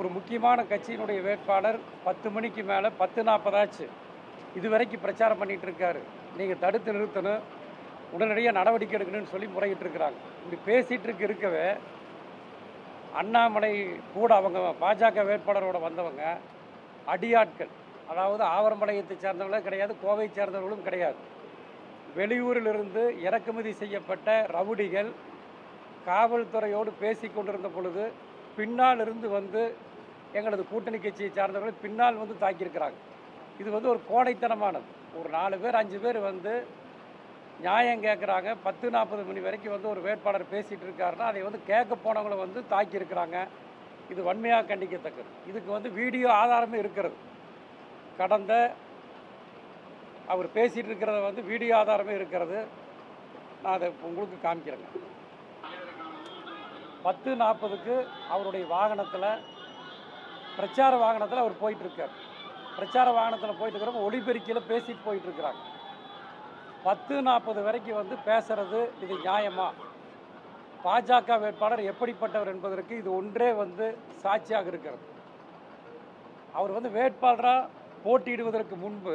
ஒரு முக்கியமான கட்சியினுடைய வேட்பாளர் பத்து மணிக்கு மேலே பத்து நாற்பதாச்சு இது வரைக்கும் பிரச்சாரம் பண்ணிகிட்டு இருக்காரு. நீங்கள் தடுத்து நிறுத்தணும். உடனடியாக நடவடிக்கை எடுக்கணும்னு சொல்லி முறையிட்டிருக்கிறாங்க இப்படி பேசிகிட்டு இருக்க இருக்கவே அண்ணாமலை கூட அவங்க பாஜக வேட்பாளரோட வந்தவங்க அடியாட்கள். அதாவது ஆவரம்பாளையத்தை சேர்ந்தவங்களும் கிடையாது கோவை சேர்ந்தவர்களும் கிடையாது. வெளியூரிலிருந்து இறக்குமதி செய்யப்பட்ட ரவுடிகள் காவல்துறையோடு பேசி கொண்டிருந்த பொழுது பின்னால் இருந்து வந்து எங்களது கூட்டணி கட்சியை சார்ந்தவர்கள் பின்னால் வந்து தாக்கியிருக்கிறாங்க. இது வந்து ஒரு கோடைத்தனமானது. ஒரு நாலு பேர் அஞ்சு பேர் வந்து நியாயம் கேட்குறாங்க. பத்து நாற்பது மணி வரைக்கும் வந்து ஒரு வேட்பாளர் பேசிகிட்டு இருக்காருன்னா அதை வந்து கேட்க போனவங்களை வந்து தாக்கியிருக்கிறாங்க. இது வன்மையாக கண்டிக்கத்தக்கது. இதுக்கு வந்து வீடியோ ஆதாரமே இருக்கிறது. கடந்த அவர் பேசிகிட்டு இருக்கிறத வந்து வீடியோ ஆதாரமே இருக்கிறது. நான் அதை உங்களுக்கு காமிக்கிறேங்க. பத்து நாற்பதுக்கு அவருடைய வாகனத்தில் பிரச்சார வாகனத்தில் அவர் போயிட்டுருக்கார். பிரச்சார வாகனத்தில் போயிட்டு இருக்கிறப்ப ஒளிபெருக்கியில் பேசிட்டு போயிட்டுருக்கிறாங்க பத்து நாற்பது வரைக்கும் வந்து பேசுறது இது நியாயமா? பாஜக வேட்பாளர் எப்படிப்பட்டவர் என்பதற்கு இது ஒன்றே வந்து சாட்சியாக இருக்கிறது. அவர் வந்து வேட்பாளராக போட்டியிடுவதற்கு முன்பு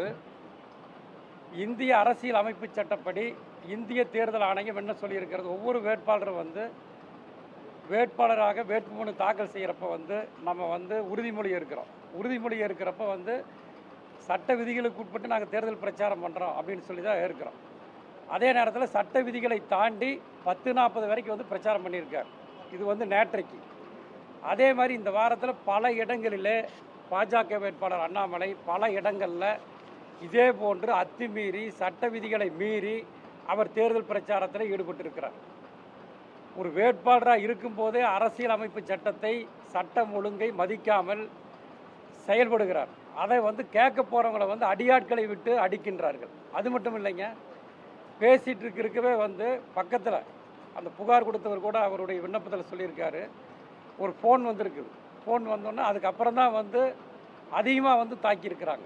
இந்திய அரசியல் அமைப்பு சட்டப்படி இந்திய தேர்தல் ஆணையம் என்ன சொல்லியிருக்கிறது? ஒவ்வொரு வேட்பாளரும் வந்து வேட்பாளராக வேட்புமனு தாக்கல் செய்கிறப்ப வந்து நம்ம வந்து உறுதிமொழி இருக்கிறோம் உறுதிமொழி இருக்கிறப்ப வந்து சட்ட விதிகளுக்கு உட்பட்டு நாங்கள் தேர்தல் பிரச்சாரம் பண்ணுறோம் அப்படின்னு சொல்லி தான் இருக்கிறோம் அதே நேரத்தில் சட்ட விதிகளை தாண்டி பத்து நாற்பது வரைக்கும் வந்து பிரச்சாரம் பண்ணியிருக்கார். இது வந்து நேற்றைக்கு. அதே மாதிரி இந்த வாரத்தில் பல இடங்களிலே பாஜக வேட்பாளர் அண்ணாமலை பல இடங்களில் இதே போன்று அத்துமீறி சட்ட விதிகளை மீறி அவர் தேர்தல் பிரச்சாரத்தில் ஈடுபட்டிருக்கிறார். ஒரு வேட்பாளராக இருக்கும்போதே அரசியலமைப்பு சட்டத்தை சட்டம் ஒழுங்கை மதிக்காமல் செயல்படுகிறார். அதை வந்து கேட்க போகிறவங்கள வந்து அடியாட்களை விட்டு அடிக்கின்றார்கள். அது மட்டும் இல்லைங்க பேசிகிட்டு இருக்கிறக்கவே இருக்கவே வந்து பக்கத்தில் அந்த புகார் கொடுத்தவர் கூட அவருடைய விண்ணப்பத்தில் சொல்லியிருக்காரு. ஒரு ஃபோன் வந்திருக்குது ஃபோன் வந்தோன்னே அதுக்கப்புறம் தான் வந்து அதிகமாக வந்து தாக்கியிருக்கிறாங்க.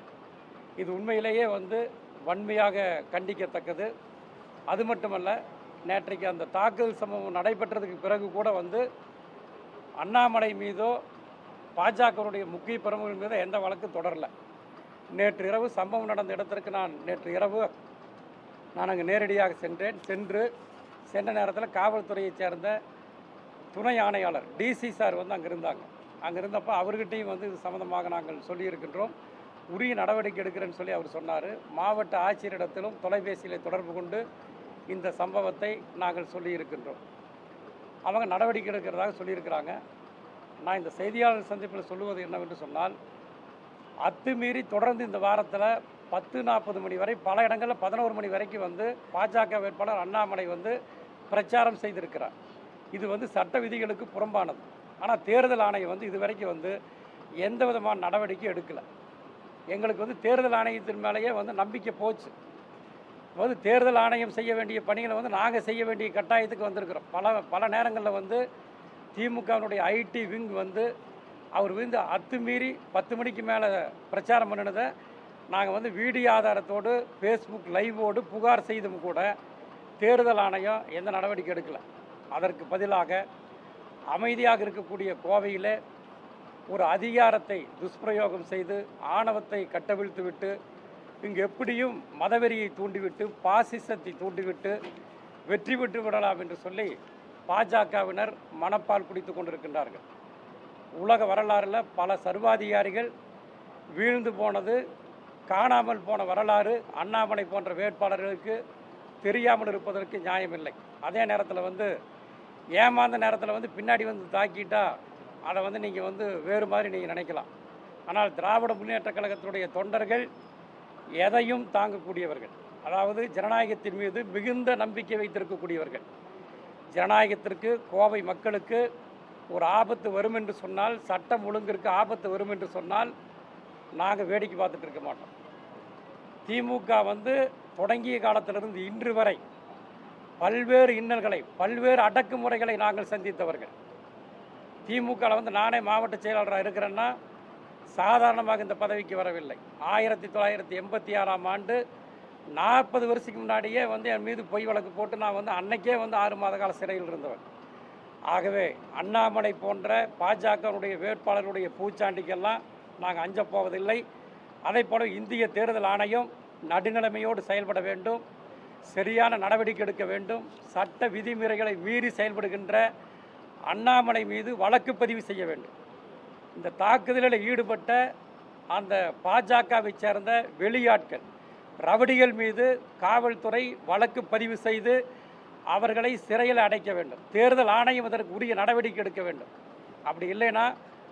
இது உண்மையிலேயே வந்து வன்மையாக கண்டிக்கத்தக்கது. அது மட்டுமல்ல நேற்றைக்கு அந்த தாக்குதல் சம்பவம் நடைபெற்றதுக்கு பிறகு கூட வந்து அண்ணாமலை மீதோ பாஜகவுடைய முக்கிய பிரமுகர்கள் மீதோ எந்த வழக்கும் தொடரல. நேற்று இரவு சம்பவம் நடந்த இடத்திற்கு நான் நேற்று இரவு நான் அங்கே நேரடியாக சென்றேன். சென்று சென்ற நேரத்தில் காவல்துறையைச் சேர்ந்த துணை ஆணையாளர் டிசி சார் வந்து அங்கே இருந்தாங்க. அங்கே இருந்தப்போ அவர்கிட்டையும் வந்து இது சம்மந்தமாக நாங்கள் சொல்லியிருக்கின்றோம். உரிய நடவடிக்கை எடுக்கிறேன்னு சொல்லி அவர் சொன்னார். மாவட்ட ஆட்சியரிடத்திலும் தொலைபேசியில் தொடர்பு கொண்டு இந்த சம்பவத்தை நாங்கள் சொல்லியிருக்கின்றோம். அவங்க நடவடிக்கை எடுக்கிறதாக சொல்லியிருக்கிறாங்க. நான் இந்த செய்தியாளர் சந்திப்பில் சொல்லுவது என்னவென்று சொன்னால் அத்துமீறி தொடர்ந்து இந்த வாரத்தில் பத்து நாற்பது மணி வரை பல இடங்களில் பதினோரு மணி வரைக்கும் வந்து பாஜக வேட்பாளர் அண்ணாமலை வந்து பிரச்சாரம் செய்திருக்கிறார். இது வந்து சட்ட விதிகளுக்கு புறம்பானது. ஆனால் தேர்தல் ஆணையம் வந்து இது வரைக்கும் வந்து எந்த விதமான நடவடிக்கை எடுக்கலை. எங்களுக்கு வந்து தேர்தல் ஆணையத்தின் மேலேயே வந்து நம்பிக்கை போச்சு. வந்து தேர்தல் ஆணையம் செய்ய வேண்டிய பணிகளை வந்து நாங்கள் செய்ய வேண்டிய கட்டாயத்துக்கு வந்திருக்கிறோம். பல பல நேரங்களில் வந்து திமுகவினுடைய ஐடி விங் வந்து அவர் வந்து அத்துமீறி பத்து மணிக்கு மேலே பிரச்சாரம் பண்ணினதை நாங்கள் வந்து வீடியோ ஆதாரத்தோடு ஃபேஸ்புக் லைவோடு புகார் செய்தும் கூட தேர்தல் ஆணையம் எந்த நடவடிக்கை எடுக்கலை. அதற்கு பதிலாக அமைதியாக இருக்கக்கூடிய கோவையில் ஒரு அதிகாரத்தை துஷ்பிரயோகம் செய்து ஆணவத்தை கட்டவிழ்த்து விட்டு இங்கு எப்படியும் மதவெறியை தூண்டிவிட்டு பாசிசத்தை தூண்டிவிட்டு வெற்றி பெற்று விடலாம் என்று சொல்லி பாஜகவினர் மனப்பால் குடித்து கொண்டிருக்கின்றார்கள். உலக வரலாறில் பல சர்வாதிகாரிகள் வீழ்ந்து போனது காணாமல் போன வரலாறு அண்ணாமலை போன்ற வேட்பாளர்களுக்கு தெரியாமல் இருப்பதற்கு நியாயமில்லை. அதே நேரத்தில் வந்து ஏமாந்த நேரத்தில் வந்து பின்னாடி வந்து தாக்கிட்டா அதை வந்து நீங்கள் வந்து வேறு மாதிரி நீங்கள் நினைக்கலாம். ஆனால் திராவிட முன்னேற்றக் கழகத்தினுடைய தொண்டர்கள் எதையும் தாங்கக்கூடியவர்கள். அதாவது ஜனநாயகத்தின் மீது மிகுந்த நம்பிக்கை வைத்திருக்கக்கூடியவர்கள். ஜனநாயகத்திற்கு கோவை மக்களுக்கு ஒரு ஆபத்து வரும் என்று சொன்னால் சட்டம் ஒழுங்கிற்கு ஆபத்து வரும் என்று சொன்னால் நாங்கள் வேடிக்கை பார்த்துட்டு இருக்க மாட்டோம். திமுக வந்து தொடங்கிய காலத்திலிருந்து இன்று வரை பல்வேறு இன்னல்களை பல்வேறு அடக்குமுறைகளை நாங்கள் சந்தித்தவர்கள். திமுகவில் வந்து நானே மாவட்ட செயலாளராக இருக்கிறேன்னா சாதாரணமாக இந்த பதவிக்கு வரவில்லை. ஆயிரத்தி தொள்ளாயிரத்தி எண்பத்தி ஆறாம் ஆண்டு நாற்பது வருஷத்துக்கு முன்னாடியே வந்து என் மீது பொய் வழக்கு போட்டு நான் வந்து அன்னைக்கே வந்து ஆறு மாத கால சிறையில் இருந்தவன். ஆகவே அண்ணாமலை போன்ற பாஜகவுடைய வேட்பாளருடைய பூச்சாண்டிக்கெல்லாம் நாங்கள் அஞ்சப் போவதில்லை. அதே போல இந்திய தேர்தல் ஆணையம் நடுநிலைமையோடு செயல்பட வேண்டும். சரியான நடவடிக்கை எடுக்க வேண்டும். சட்ட விதிமுறைகளை மீறி செயல்படுகின்ற அண்ணாமலை மீது வழக்கு பதிவு செய்ய வேண்டும். இந்த தாக்குதலில் ஈடுபட்ட அந்த பாஜகவை சேர்ந்த வெளியாட்கள் ரவடிகள் மீது காவல்துறை வழக்கு பதிவு செய்து அவர்களை சிறையில் அடைக்க வேண்டும். தேர்தல் ஆணையம் இதற்கு உரிய நடவடிக்கை எடுக்க வேண்டும். அப்படி இல்லைன்னா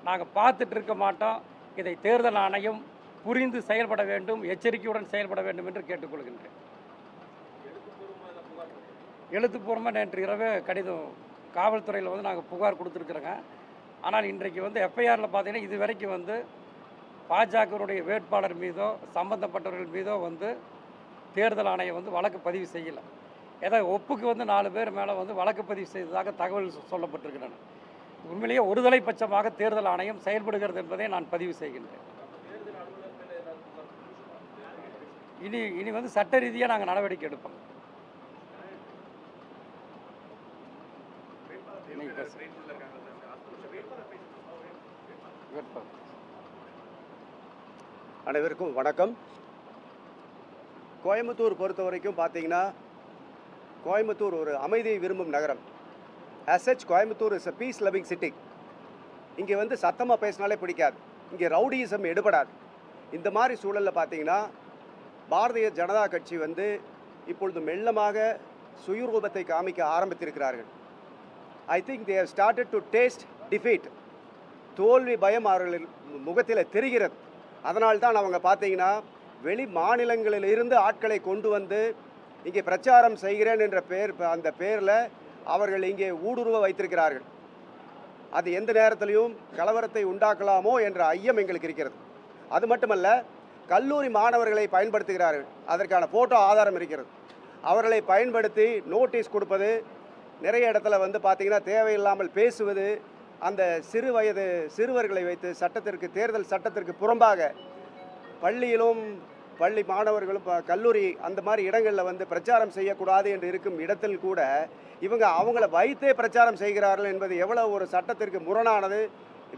நாங்கள் பார்த்துட்டு இருக்க மாட்டோம். இதை தேர்தல் ஆணையம் புரிந்து செயல்பட வேண்டும் எச்சரிக்கையுடன் செயல்பட வேண்டும் என்று கேட்டுக்கொள்கின்றேன். எழுத்துப்பூர்வமாக நேற்று இரவே கடிதம் காவல்துறையில் வந்து நாங்கள் புகார் கொடுத்துருக்குறோங்க. ஆனால் இன்றைக்கு வந்து எஃப்ஐஆரில் பார்த்தீங்கன்னா இது வரைக்கும் வந்து பாஜகவுடைய வேட்பாளர் மீதோ சம்பந்தப்பட்டவர்கள் மீதோ வந்து தேர்தல் ஆணையம் வந்து வழக்கு பதிவு செய்யலை. ஏதோ ஒப்புக்கு வந்து நாலு பேர் மேலே வந்து வழக்கு பதிவு செய்ததாக தகவல் சொல்லப்பட்டிருக்கின்றன உண்மையிலேயே ஒருதலை பட்சமாக தேர்தல் ஆணையம் செயல்படுகிறது என்பதை நான் பதிவு செய்கின்றேன். இனி இனி வந்து சட்ட ரீதியாக நாங்கள் நடவடிக்கை எடுப்போம். இன்னைக்கு. அனைவருக்கும் வணக்கம். கோயம்புத்தூர் பொறுத்த வரைக்கும் பார்த்தீங்கன்னா கோயம்புத்தூர் ஒரு அமைதியை விரும்பும் நகரம். As such Coimbatore is a peace loving city இங்கே வந்து சத்தமாக பேசினாலே பிடிக்காது. இங்கே ரவுடியிசம் எடுபடாது. இந்த மாதிரி சூழலில் பார்த்தீங்கன்னா பாரதிய ஜனதா கட்சி வந்து இப்பொழுது மெல்லமாக சுயரூபத்தை காமிக்க ஆரம்பித்திருக்கிறார்கள். I think they have to taste defeat தோல்வி பயம் அவர்கள் முகத்தில் தெரிகிறது. அதனால் தான் அவங்க பார்த்தீங்கன்னா வெளி மாநிலங்களில் இருந்து ஆட்களை கொண்டு வந்து இங்கே பிரச்சாரம் செய்கிறேன் என்ற பேர் அந்த பேரில் அவர்கள் இங்கே ஊடுருவ வைத்திருக்கிறார்கள். அது எந்த நேரத்திலையும் கலவரத்தை உண்டாக்கலாமோ என்ற ஐயம் எங்களுக்கு இருக்கிறது. அது மட்டுமல்ல கல்லூரி மாணவர்களை பயன்படுத்துகிறார்கள். அதற்கான ஃபோட்டோ ஆதாரம் இருக்கிறது. அவர்களை பயன்படுத்தி நோட்டீஸ் கொடுப்பது நிறைய இடத்துல வந்து பார்த்திங்கன்னா தேவையில்லாமல் பேசுவது அந்த சிறு வயது சிறுவர்களை வைத்து சட்டத்திற்கு தேர்தல் சட்டத்திற்கு புறம்பாக பள்ளியிலும் பள்ளி மாணவர்களும் கல்லூரி அந்த மாதிரி இடங்களில் வந்து பிரச்சாரம் செய்யக்கூடாது என்று இருக்கும் இடத்தில் கூட இவங்க அவங்கள வைத்தே பிரச்சாரம் செய்கிறார்கள் என்பது எவ்வளோ ஒரு சட்டத்திற்கு முரணானது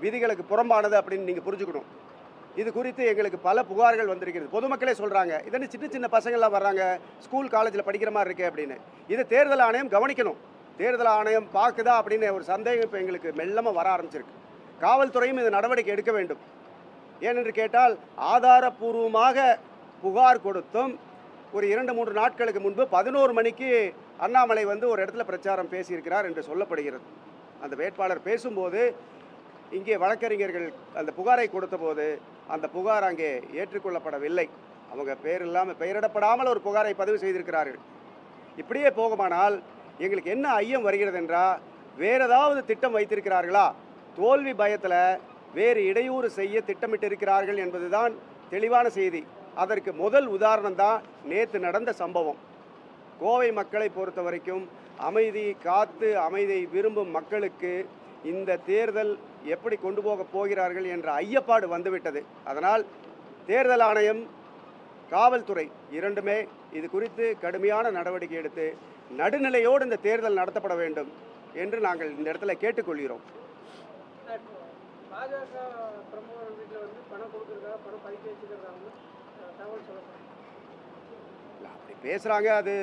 விதிகளுக்கு புறம்பானது அப்படின்னு நீங்கள் புரிஞ்சுக்கணும். இது குறித்து எங்களுக்கு பல புகார்கள் வந்திருக்கிறது. பொதுமக்களே சொல்கிறாங்க இதன்னு சின்ன சின்ன பசங்கள்லாம் வர்றாங்க ஸ்கூல் காலேஜில் படிக்கிற மாதிரி இருக்கே அப்படின்னு. இது தேர்தல் ஆணையம் கவனிக்கணும். தேர்தல் ஆணையம் பார்க்குதா அப்படின்னு ஒரு சந்தேகம் இப்போ எங்களுக்கு மெல்லமாக வர ஆரம்பிச்சிருக்கு. காவல்துறையும் இது நடவடிக்கை எடுக்க வேண்டும். ஏனென்று கேட்டால் ஆதாரபூர்வமாக புகார் கொடுத்தும் ஒரு இரண்டு மூன்று நாட்களுக்கு முன்பு பதினோரு மணிக்கு அண்ணாமலை வந்து ஒரு இடத்துல பிரச்சாரம் பேசியிருக்கிறார் என்று சொல்லப்படுகிறது. அந்த வேட்பாளர் பேசும்போது இங்கே வழக்கறிஞர்கள் அந்த புகாரை கொடுத்தபோது அந்த புகார் அங்கே ஏற்றுக்கொள்ளப்படவில்லை. அவங்க பேர் இல்லாமல் பெயரிடப்படாமல் ஒரு புகாரை பதிவு செய்திருக்கிறார்கள். இப்படியே போகுமானால் எங்களுக்கு என்ன ஐயம் வருகிறது என்றால் வேறு ஏதாவது திட்டம் வைத்திருக்கிறார்களா? தோல்வி பயத்தில் வேறு இடையூறு செய்ய திட்டமிட்டிருக்கிறார்கள் என்பதுதான் தெளிவான செய்தி. அதற்கு முதல் உதாரணம் தான் நேற்று நடந்த சம்பவம். கோவை மக்களை பொறுத்த வரைக்கும் அமைதி காத்து அமைதியை விரும்பும் மக்களுக்கு இந்த தேர்தல் எப்படி கொண்டு போக போகிறார்கள் என்ற ஐயப்பாடு வந்துவிட்டது. அதனால் தேர்தல் ஆணையம் காவல்துறை இரண்டுமே இது குறித்து கடுமையான நடவடிக்கை எடுத்து நடுநிலையோடு இந்த தேர்தல் நடத்தப்பட வேண்டும் என்று நாங்கள் இந்த இடத்துல கேட்டுக்கொள்கிறோம். அப்படி பேசுகிறாங்க அது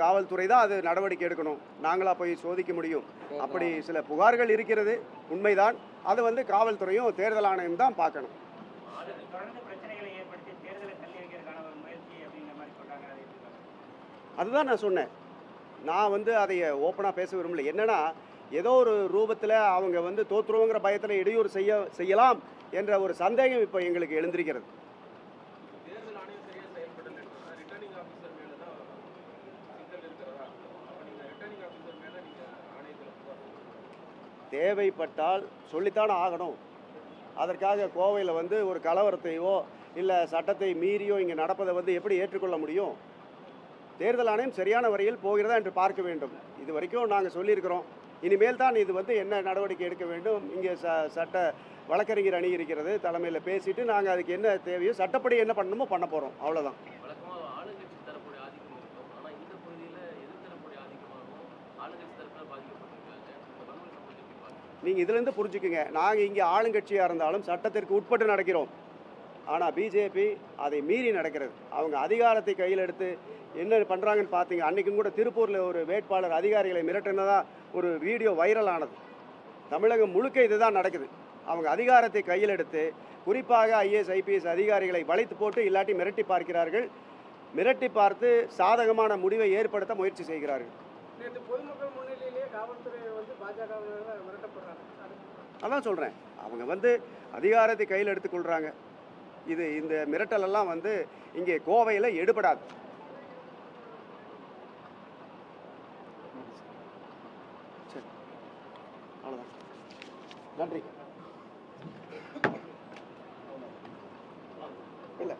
காவல்துறை தான் அது நடவடிக்கை எடுக்கணும். நாங்களா போய் சோதிக்க முடியும். அப்படி சில புகார்கள் இருக்கிறது உண்மைதான். அது வந்து காவல்துறையும் தேர்தல் ஆணையம் தான் பார்க்கணும். அதுக்கு தொடர்ந்து பிரச்சனைகளை ஏற்படுத்தி தேர்தலை தள்ளி வைக்கிறதுக்கான ஒரு முயற்சி அப்படிங்கிற மாதிரி சொல்றாங்க அதை எப்படி பார்க்கறீங்க? அதுதான் நான் சொன்னேன். நான் வந்து அதை ஓப்பனாக பேச விரும்பல. என்னென்னா ஏதோ ஒரு ரூபத்தில் அவங்க வந்து தோற்றுருவோங்கிற பயத்தில் இடையூறு செய்ய செய்யலாம் என்ற ஒரு சந்தேகம் இப்போ எங்களுக்கு எழுந்திருக்கிறது. தேவைப்பட்டால் சொல்லித்தானே ஆகணும். அதற்காக கோவையில் வந்து ஒரு கலவரத்தையோ இல்லை சட்டத்தை மீறியோ இங்கே நடப்பதை வந்து எப்படி ஏற்றுக்கொள்ள முடியும்? தேர்தல் ஆணையம் சரியான வழியில் போகிறதா என்று பார்க்க வேண்டும். இது வரைக்கும் நாங்கள் சொல்லியிருக்கிறோம். இனிமேல் தான் இது வந்து என்ன நடவடிக்கை எடுக்க வேண்டும். இங்கே ச சட்ட வழக்கறிஞர் அணி இருக்கிறது. தலைமையில் பேசிட்டு நாங்கள் அதுக்கு என்ன தேவையோ சட்டப்படி என்ன பண்ணணுமோ பண்ண போகிறோம் அவ்வளோதான் நீங்கள் இதுலேருந்து புரிஞ்சுக்குங்க. நாங்கள் இங்கே ஆளுங்கட்சியாக இருந்தாலும் சட்டத்திற்கு உட்பட்டு நடக்கிறோம். ஆனால் பிஜேபி அதை மீறி நடக்கிறது. அவங்க அதிகாரத்தை கையில் எடுத்து என்ன பண்ணுறாங்கன்னு பார்த்தீங்க. அன்றைக்கும் கூட திருப்பூரில் ஒரு வேட்பாளர் அதிகாரிகளை மிரட்டினதா ஒரு வீடியோ வைரல் ஆனது. தமிழகம் முழுக்க இதுதான் நடக்குது. அவங்க அதிகாரத்தை கையில் எடுத்து குறிப்பாக ஐஏஎஸ் ஐபிஎஸ் அதிகாரிகளை வளைத்து போட்டு இல்லாட்டி மிரட்டி பார்க்கிறார்கள். மிரட்டி பார்த்து சாதகமான முடிவை ஏற்படுத்த முயற்சி செய்கிறார்கள். அதான் சொல்கிறேன் அவங்க வந்து அதிகாரத்தை கையில் எடுத்துக்கொள்கிறாங்க இது இந்த மிரட்டலெல்லாம் வந்து இங்கே கோவையில் எடுபடாது. அவ்வளோதான் நன்றி இல்லை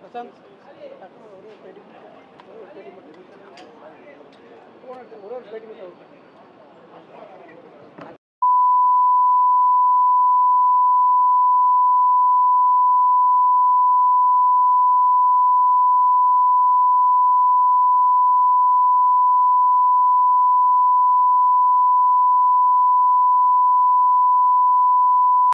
பிரசாந்த் ஒரு பேட்டி ஒரு பேட்டி மட்டும் ஒரு ஒரு பேட்டி மட்டும்